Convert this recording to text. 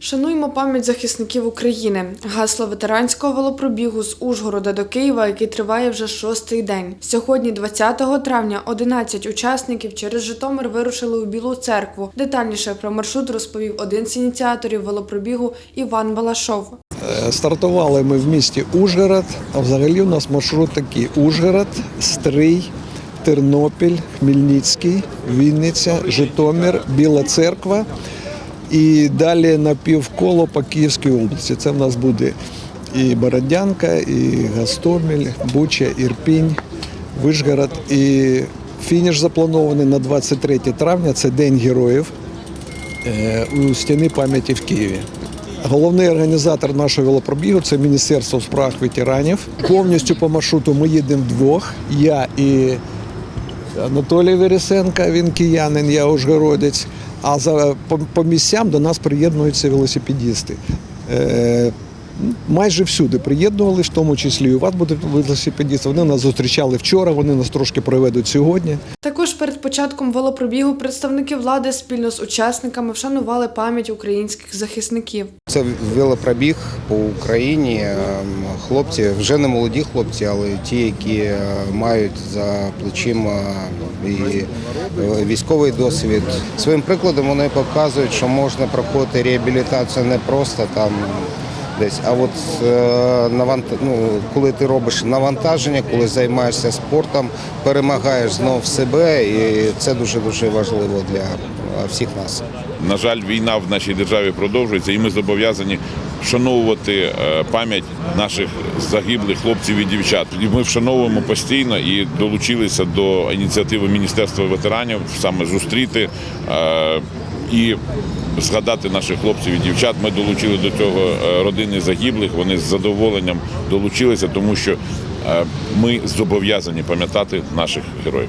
Шануємо пам'ять захисників України. Гасло ветеранського велопробігу з Ужгорода до Києва, який триває вже шостий день. Сьогодні, 20 травня, 11 учасників через Житомир вирушили у Білу церкву. Детальніше про маршрут розповів один з ініціаторів велопробігу Іван Балашов. Е, Стартували ми в місті Ужгород, а взагалі у нас маршрут такий: Ужгород, Стрий, Тернопіль, Хмельницький, Вінниця, Житомир, Біла Церква. І далі на півколо по Київській області. Це в нас буде і Бородянка, і Гастомель, Буча, Ірпінь, Вишгород. І фініш запланований на 23 травня. Це День героїв е, у стіни пам'яті в Києві. Головний організатор нашого велопробігу це Міністерство у справах ветеранів. Повністю по маршруту ми їдемо вдвох. Я і Анатолій Вересенко, він киянин, я ужгородець. А за, по, по місцям до нас приєднуються велосипедісти. Майже всюди приєднували, в тому числі і у вас будуть велосипедісти. Вони нас зустрічали вчора, вони нас трошки проведуть сьогодні. Також перед початком велопробігу представники влади спільно з учасниками вшанували пам'ять українських захисників. Це велопробіг по Україні. Ем, Хлопці, вже не молоді хлопці, але ті, які е, мають за плечима і е, військовий досвід. Своїм прикладом вони показують, що можна проходити реабілітацію не просто там. Десь, а от е, ну, коли ти робиш навантаження, коли займаєшся спортом, перемагаєш знов себе, і це дуже дуже важливо для всіх нас. На жаль, війна в нашій державі продовжується, і ми зобов'язані вшановувати е, пам'ять наших загиблих хлопців і дівчат. І ми вшановуємо постійно і долучилися до ініціативи Міністерства ветеранів саме зустріти е, і згадати наших хлопців і дівчат. Ми долучили до цього е, родини загиблих. Вони з задоволенням долучилися, тому що ми зобов'язані пам'ятати наших героїв.